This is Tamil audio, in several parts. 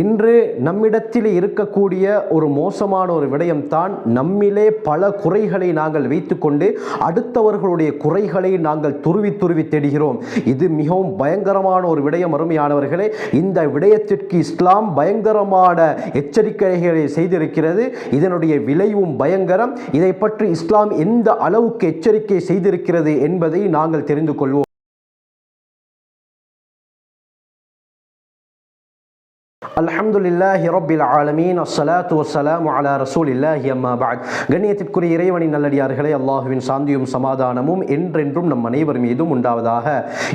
இன்று நம்மிடத்தில் இருக்கக்கூடிய ஒரு மோசமான ஒரு விடயம்தான் நம்மிலே பல குறைகளை நாங்கள் வைத்துக்கொண்டு அடுத்தவர்களுடைய குறைகளை நாங்கள் துருவி துருவி தேடுகிறோம். இது மிகவும் பயங்கரமான ஒரு விடயம் அருமையானவர்களே. இந்த விடயத்திற்கு இஸ்லாம் பயங்கரமான எச்சரிக்கைகளை செய்திருக்கிறது. இதனுடைய விளைவும் பயங்கரம். இதை பற்றி இஸ்லாம் எந்த அளவுக்கு எச்சரிக்கை செய்திருக்கிறது என்பதை நாங்கள் தெரிந்து கொள்வோம். அல்ஹம்துலில்லாஹி ரப்பில் ஆலமீன். அஸ்ஸலாத்து வஸ்ஸலாமு அலா ரசூலில்லாஹி அம்மா பஅத். கண்ணியத்திற்குரிய இறைவனின் நல்லடியார்களே அல்லாஹுவின் சாந்தியும் சமாதானமும் என்றென்றும் நம் அனைவர் மீதும் உண்டாவதாக.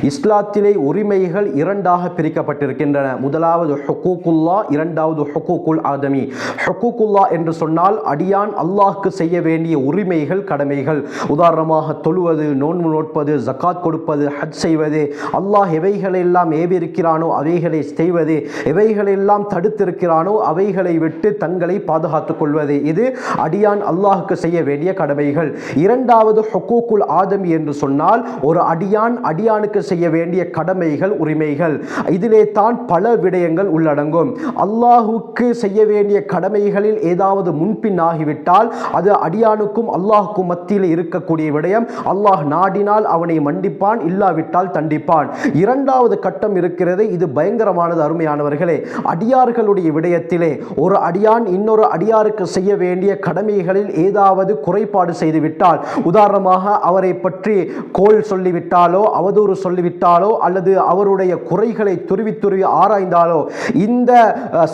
இஸ்லாத்திலே உரிமைகள் இரண்டாக பிரிக்கப்பட்டிருக்கின்றன. முதலாவது ஹொக்கூக்குல்லா இரண்டாவது ஹொக்கூக்குல் ஆதமி. ஹொக்கூக்குல்லா என்று சொன்னால் அடியான் அல்லாஹ்க்கு செய்ய வேண்டிய உரிமைகள் கடமைகள். உதாரணமாக தொழுவது நோன்பு நோட்பது ஜக்காத் கொடுப்பது ஹஜ் செய்வது. அல்லாஹ் எவைகளெல்லாம் ஏவிருக்கிறானோ அவைகளை செய்வது. எவைகளெல்லாம் தடுத்திருக்கிறானோ அவைகளை விட்டு தங்களை பாதுகாத்துக் கொள்வது இது அடியான் அல்லாஹுக்கு செய்ய வேண்டிய கடமைகள். இரண்டாவது ஹுக்கூக்குல் ஆதமி என்று சொன்னால் ஒரு அடியான் அடியானுக்கு செய்ய வேண்டிய கடமைகள் உரிமைகள். இதிலே தான் பல விடயங்கள் உள்ளடங்கும். அல்லாஹுக்கு செய்ய வேண்டிய கடமைகளில் ஏதாவது முன்பின் ஆகிவிட்டால் அது அடியானுக்கும் அல்லாஹுக்கும் மத்தியில் இருக்கக்கூடிய விடயம். அல்லாஹ் நாடினால் அவனை மன்னிப்பான் இல்லாவிட்டால் தண்டிப்பான். இரண்டாவது கட்டம் இருக்கிறது. இது பயங்கரமானது அருமையானவர்களே. அடியார்களுடைய விடயத்திலே ஒரு அடியான் இன்னொரு அடியாருக்கு செய்ய வேண்டிய கடமைகளில் ஏதாவது குறைபாடு செய்துவிட்டால் உதாரணமாக அவரை பற்றி கோல் சொல்லிவிட்டாலோ அவதூறு சொல்லிவிட்டாலோ அல்லது அவருடைய குறைகளை துருவி துருவி ஆராய்ந்தாலோ இந்த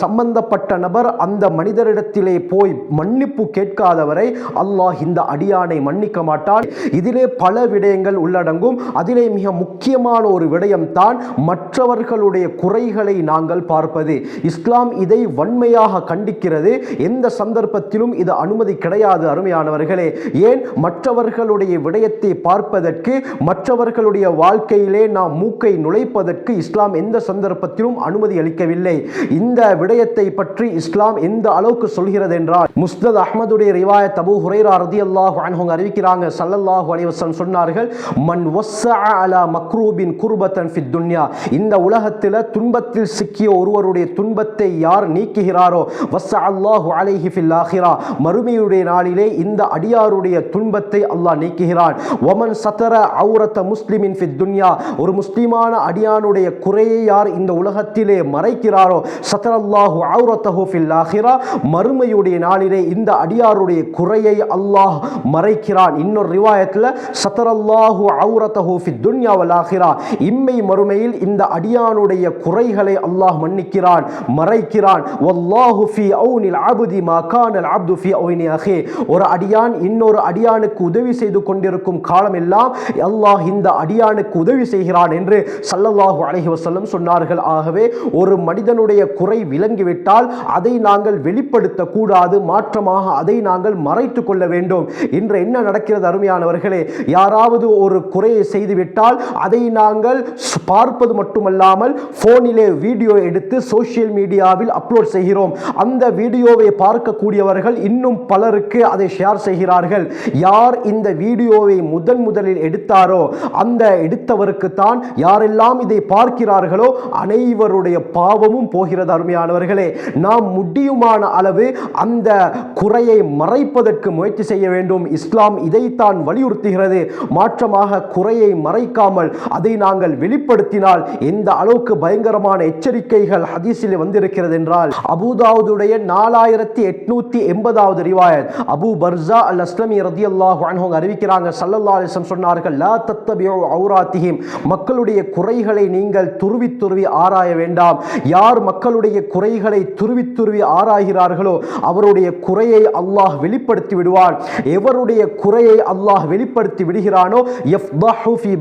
சம்பந்தப்பட்ட நபர் அந்த மனிதரிடத்திலே போய் மன்னிப்பு கேட்காதவரை அல்லாஹ் இந்த அடியானை மன்னிக்க மாட்டான். இதிலே பல விடயங்கள் உள்ளடங்கும். அதிலே மிக முக்கியமான ஒரு விடயம்தான் மற்றவர்களுடைய குறைகளை நாங்கள் பார்ப்பது. இஸ்லாம் இதை வன்மையாக கண்டிக்கிறது. எந்த சந்தர்ப்பத்திலும் இது அனுமதி கிடையாது அருமையானவர்களே. ஏன்? மற்றவர்களுடைய விடயத்தை பார்ப்பதற்கு மற்றவர்களுடைய வாழ்க்கையிலே நாம் மூக்கை நுழைப்பதற்கு இஸ்லாம் எந்த சந்தர்ப்பத்திலும் அனுமதி அளிக்கவில்லை. இந்த விடயத்தை பற்றி இஸ்லாம் எந்த அளவுக்கு சொல்கிறது என்றால் முஸ்தத் அஹ்மதுடைய ரிவாயத் அபூ ஹுரைரா ரதியல்லாஹு அன்ஹு அறிவிக்கிறாங்க சல்லல்லாஹு அலைவசம் சொன்னார்கள் மன் வஸ்ஸஅ அலா மக்ரூபின் குர்பத்தன் ஃபித் துன்யா. இந்த உலகத்தில் துன்பத்தில் சிக்கிய ஒருவருடைய துன்பத்தை யார் நீக்குகிறாரோ? வஸ்ஸ அல்லாஹு அலைஹி ஃபில் ஆஹிரா மறுமையுடைய நாளிலே இந்த அடியாருடைய துன்பத்தை அல்லாஹ் நீக்குகிறான். ஒமன் சத்தர அவுரத்த முஸ்லிமின் ஃபித் துன்யா. ஒரு முஸ்லிமான அடியானுடைய குறையை யார் இந்த உலகத்திலே மறைக்கிறாரோ? சத்தரல்லாஹு அவுரத்தஹு ஃபில் ஆஹிரா மறுமையுடைய நாளிலே இந்த அடியாருடைய குறையை அல்லாஹ் மறைக்கிறான். இன்னொரு ரிவாயத்தில் சத்தரல்லாஹு அவுரத்தஹு ஃபித் துன்யா வல் ஆஹிரா இம்மை மறுமையில் இந்த அடியானுடைய குறைகளை அல்லாஹ் மன்னிக்கிறான். மறைக்கிறான். வல்லாஹு ஃபி அவுனில் அபுதி மா அப்து ஃபி அவுனி அஹே. ஒரு அடியான் இன்னொரு அடியானுக்கு உதவி செய்து கொண்டிருக்கும் காலம் எல்லாம் அல்லாஹ் இந்த அடியானுக்கு உதவி செய்கிறான் என்று சல்லல்லாஹு அலஹி வசல்லம் சொன்னார்கள். ஆகவே ஒரு மனிதனுடைய குறை விளங்கிவிட்டால் அதை நாங்கள் வெளிப்படுத்தக்கூடாது மாற்றமாக அதை நாங்கள் மறைத்து கொள்ள வேண்டும் இன்று என்ன நடக்கிறது அருமையானவர்களே? யாராவது ஒரு குறையை செய்துவிட்டால் அதை நாங்கள் பார்ப்பது மட்டுமல்லாமல் ஃபோனிலே வீடியோ எடுத்து சோஷியல் மீடியாவில் அப்லோட் செய்கிறோம். அந்த வீடியோவை பார்க்கக்கூடியவர்கள் இன்னும் பலருக்கு அதை ஷேர் செய்கிறார்கள். யார் இந்த வீடியோவை முதன் முதலில் எடுத்தாரோ அந்த எடுத்தவருக்கு தான் யாரெல்லாம் இதை பார்க்கிறார்களோ அனைவருடைய பாவமும் போகிறது அருமையானவர்களே. நாம் முடியுமான அளவு அந்த குறையை மறைப்பதற்கு முயற்சி செய்ய வேண்டும். இஸ்லாம் இதைத்தான் வலியுறுத்துகிறது. மாற்றமாக குறையை மறைக்காமல் அதை நாங்கள் வெளிப்படுத்தினால் எந்த அளவுக்கு பயங்கரமான எச்சரிக்கைகள் ஹதீஸில் வந்திருக்கிறது என்றால் அபுதாவுடைய நாலாயிரத்தி எட்நூத்தி எண்பதாவது ரிவாயத். அபு பர்சா அல் அஸ்லமி ரதி அல்லாஹ் அறிவிக்கிறாங்க. சல்லல்லா அலைஹி சொன்னார்கள் லா தத்தபியோ அவுராத்திஹிம். மக்களுடைய குறைகளை நீங்கள் துருவி துருவி ஆராய வேண்டாம். யார் மக்களுடைய குறைகளை துருவி துருவி ஆராய்கிறார்களோ அவருடைய குறையை அல்லாஹ் வெளிப்படுத்தி விடுவான். எவருடைய குறையை அல்லாஹ் வெளிப்படுத்தி விடுகிறானோ யஃப்தஹு ஃபீ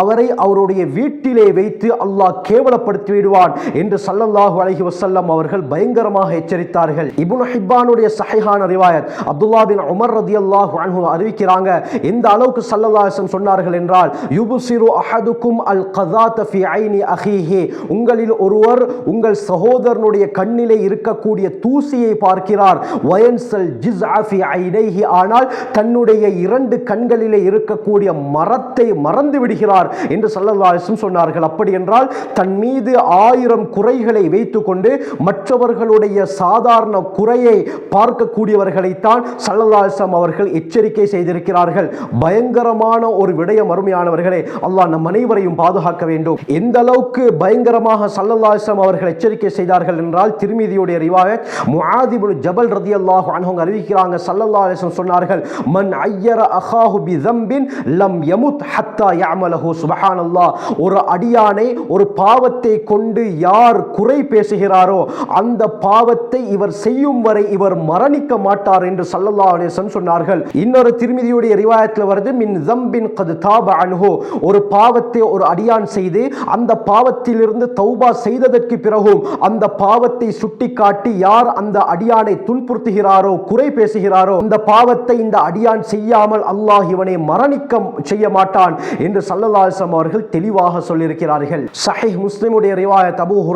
அவரை அவருடைய வீட்டிலே வைத்து அல்லாஹ் கேவலப்படுத்தி விடுவான் என்று ஸல்லல்லாஹு அலஹி வசல்லம் அவர்கள் பயங்கரமாக எச்சரித்தார்கள். இப்னு ஹிப்பானுடைய சஹிஹான ரிவாயத் அப்துல்லா பின் உமர் ரதியல்லாஹு அன்ஹு அறிவிக்கிறாங்க எந்த அளவுக்கு ஸல்லல்லாஹு சொன்னார்கள் என்றால் யுப்சிரு அஹதுக்கும் அல் கதாத் ஃபி ஐனி அஹீஹி. உங்களில் ஒருவர் உங்கள் சகோதரனுடைய கண்ணிலே இருக்கக்கூடிய தூசியை பார்க்கிறார். வயன்சல் ஜிஸ் ஆஃபி ஐனைஹி. ஆனால் தன்னுடைய இரண்டு கண்களிலே இருக்கக்கூடிய மரத்தை மறந்து விடுகிறார் என்று ஸல்லல்லாஹு சொன்னார்கள். அப்படி என்றால் தன் மீது ஆயிரம் குறைகளை வைத்துக்கொண்டு மற்றவர்களுடைய சாதாரண குறையை பார்க்கக்கூடியவர்களைத்தான் சல்லதாசம் அவர்கள் எச்சரிக்கை செய்திருக்கிறார்கள். பயங்கரமான ஒரு விடயம் அருமையானவர்களே அல்லாஹ் நம் அனைவரையும் பாதுகாக்க வேண்டும். எந்த அளவுக்கு பயங்கரமாக சல்லதாசம் அவர்கள் எச்சரிக்கை செய்தார்கள் என்றால் திருமீதியுடைய ரிவாயத் முஆதிபுல் ஜபல் ரதி அல்லாஹு அன்ஹுங்க அறிவிக்கிறாங்க சல்லல்லா அலிஸ்லம் சொன்னார்கள் மன் ஐயர அஹாஹு பி தம்பின் லம் யமுத் ஹத்தா யாமலஹோ சுபஹானல்லா ஒரு அடியானை ஒரு பாவத்தை கொண்டு யார் குறை எதை பேசுகிறாரோ அந்த பாவத்தை இவர் செய்யும் வரை இவர் மரணிக்க மாட்டார் என்று சல்லல்லா அலிசன் சொன்னார்கள். இன்னொரு திருமதியுடைய ரிவாயத்தில் வருது மின் ஜம்பின் கது தாப அனுகோ ஒரு பாவத்தை ஒரு அடியான் செய்து அந்த பாவத்திலிருந்து தௌபா செய்ததற்கு பிறகும் அந்த பாவத்தை சுட்டிக்காட்டி யார் அந்த அடியானை துன்புறுத்துகிறாரோ குறை பேசுகிறாரோ அந்த பாவத்தை இந்த அடியான் செய்யாமல் அல்லாஹ் இவனை மரணிக்க செய்ய மாட்டான் என்று சல்லல்லாஹம் அவர்கள் தெளிவாக சொல்லியிருக்கிறார்கள். சஹீஹ் முஸ்லிமுடைய ரிவாயத் அபு அபூ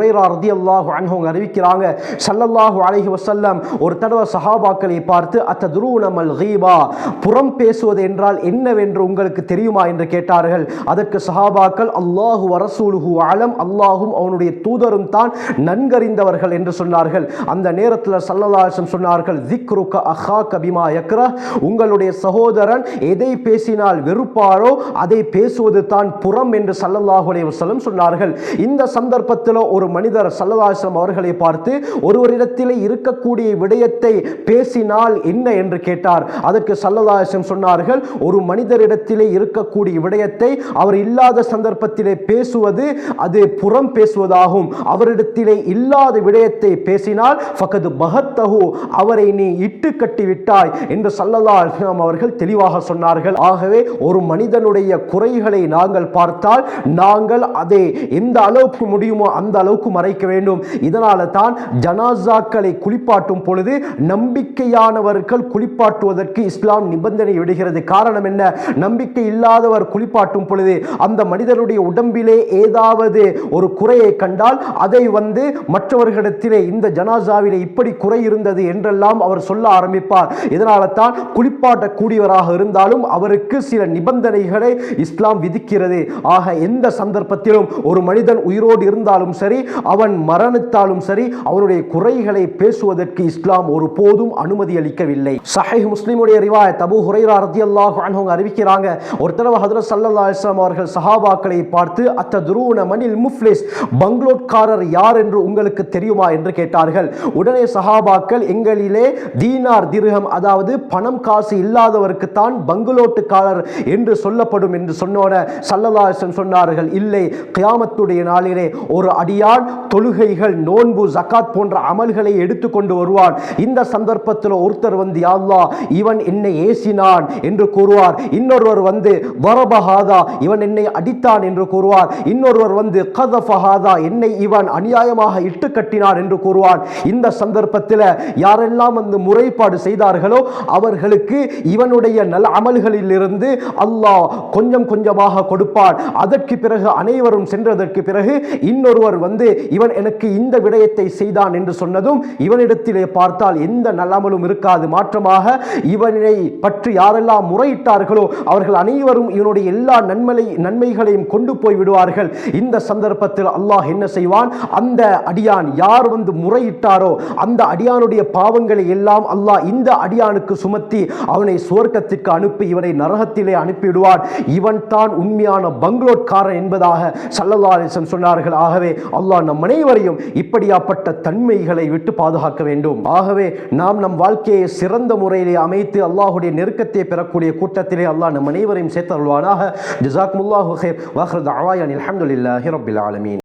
ரதி அல்லாஹு அன்ஹு அறிவிக்கிறாங்க. சல்லல்லாஹு அலஹி வசல்லம் ஒரு தடவை சஹாபாக்களை பார்த்து அத்ததுரூனமல் ஹீபா புறம் பேசுவது என்றால் என்னவென்று உங்களுக்கு தெரியுமா என்று கேட்டார்கள். அதற்கு சஹாபாக்கள் அல்லாஹு வரசூலுஹு ஆலம் அல்லாஹும் அவனுடைய தூதரும் தான் நன்கறிந்தவர்கள் என்று சொன்னார்கள். அந்த நேரத்தில் சல்லல்லாஹம் சொன்னார்கள் திக்ருக்க அஹா கபிமா யக்ரா உங்களுடைய சகோதரன் எதை பேசினால் வெறுப்பாரோ அதை பேசுவது தான் புறம் என்று சல்லல்லாஹு அலைஹி சொன்னார்கள். இந்த சந்தர்ப்பத்தில் ஒரு மனிதர் சல்லல்லாஹம் அவர்களை பார்த்து ஒருவரிடத்திலே இருக்கக்கூடிய விடயத்தை பேசினால் என்ன என்று கேட்டார். அதற்கு சல்லதாசம் சொன்னார்கள் ஒரு மனிதரிடத்திலே இருக்கக்கூடிய விடயத்தை அவர் இல்லாத சந்தர்ப்பத்திலே பேசுவது அது புறம் பேசுவதாகும். அவரிடத்திலே இல்லாத விடயத்தை பேசினால் ஃபகது பகத்தஹு அவரை நீ இட்டு கட்டி விட்டாய் என்று சல்லதா அலிஸ்லாம் அவர்கள் தெளிவாக சொன்னார்கள். ஆகவே ஒரு மனிதனுடைய குறைகளை நாங்கள் பார்த்தால் நாங்கள் அதை எந்த அளவுக்கு முடியுமோ அந்த அளவுக்கு மறைக்க வைக்க வேண்டும். இதனால தான் ஜனாசாக்களை குளிப்பாட்டும் பொழுது நம்பிக்கையானவர்கள் குளிப்பாட்டுவதற்கு இஸ்லாம் நிபந்தனை விடுகிறது. காரணம் என்ன? நம்பிக்கை இல்லாதவர் குளிப்பாட்டும் பொழுது அந்த மனிதனுடைய உடம்பிலே ஏதாவது ஒரு குறையை கண்டால் அதை வந்து மற்றவர்களிடத்திலே இந்த ஜனாசாவிலே இப்படி குறை இருந்தது என்றெல்லாம் அவர் சொல்ல ஆரம்பிப்பார். இதனால தான் குளிப்பாட்டக்கூடியவராக இருந்தாலும் அவருக்கு சில நிபந்தனைகளை இஸ்லாம் விதிக்கிறது. ஆக எந்த சந்தர்ப்பத்திலும் ஒரு மனிதன் உயிரோடு இருந்தாலும் சரி அவன் மரணித்தாலும் சரி அவனுடைய குறைகளை பேசுவதற்கு இஸ்லாம் ஒருபோதும் அனுமதி அளிக்கவில்லை. சஹீஹ் முஸ்லீமுடைய ரிவாய் தபு ஹுரைரா ரத்தி அல்லாஹ் அன்ஹு அறிவிக்கிறாங்க. ஒரு தடவை ஹதரத் ஸல்லல்லாஹு இஸ்லாம் அவர்கள் சஹாபாக்களை பார்த்து அத்த அத்ததுரூன மணில் முஃப்லிஸ் பங்களோட்காரர் யார் என்று உங்களுக்கு தெரியுமா? என்று கேட்டார்கள். உடனே சஹாபாக்கள் எங்களிலே தீனார் திர்ஹம் அதாவது பணம் காசு இல்லாதவருக்கு தான் பங்களோட்டுக்காரர் என்று சொல்லப்படும் என்று சொன்னோன சல்லல்லாஹன் சொன்னார்கள். இல்லை கியாமத்துடைய நாளிலே ஒரு அடியான் தொழுகைகள் நோன்பு ஜக்காத் போன்ற அமல்களை எடுத்துக்கொண்டு வருவான். இந்த சந்தர்ப்பத்தில் ஒருத்தர் வந்து யாழ்லா இவன் என்னை ஏசினான் என்று கூறுவார். இன்னொருவர் வந்து வரபஹாதா இவன் என்னை அடித்தான் என்று கூறுவார். இன்னொருவர் வந்து கதஃபஹாதா என்னை இவன் அநியாயமாக இட்டு கட்டினான் என்று கூறுவான் இந்த சந்தர்ப்பத்தில் யாரெல்லாம் வந்து முறைப்பாடு செய்தார்களோ அவர்களுக்கு இவனுடைய நல் அமல்களிலிருந்து அல்லாஹ் கொஞ்சம் கொஞ்சமாக கொடுப்பான். அதற்கு பிறகு அனைவரும் சென்றதற்கு பிறகு இன்னொருவர் வந்து இவன் எனக்கு இந்த விடயத்தை செய்தான் என்று சொன்னதும் இவனிடத்திலே பார்த்தால் எந்த நல்லாமலும் இருக்காது. மாற்றமாக இவனை பற்றி யாரெல்லாம் முறையிட்டார்களோ அவர்கள் அனைவரும் இவனுடைய எல்லா நன்மலை நன்மைகளையும் கொண்டு போய் விடுவார்கள். இந்த சந்தர்ப்பத்தில் அல்லாஹ் என்ன செய்வான்? அந்த அடியான் யார் வந்து முறையிட்டாரோ அந்த அடியானுடைய பாவங்களை எல்லாம் அல்லாஹ் இந்த அடியானுக்கு சுமத்தி அவனை சுவர்க்கத்திற்கு அனுப்பி இவனை நரகத்திலே அனுப்பிவிடுவான். இவன் தான் உண்மையான பங்களோட்காரன் என்பதாக சல்லல்லா அலிசன் சொன்னார்கள். ஆகவே அல்லாஹ் நம்மனை அனைவரையும் இப்படியாப்பட்ட தன்மைகளை விட்டு பாதுகாக்க வேண்டும். ஆகவே நாம் நம் வாழ்க்கையை சிறந்த முறையிலே அமைத்து அல்லாஹுடைய நெருக்கத்தை பெறக்கூடிய கூட்டத்திலே அல்லாஹ் நம் அனைவரையும் சேர்த்தருள்வானாக ஜிசாக்முல்லாஹு ஹேர் வாஹர் தாவாயான் அலமதுல்லாஹி ரபில் ஆலமீன்.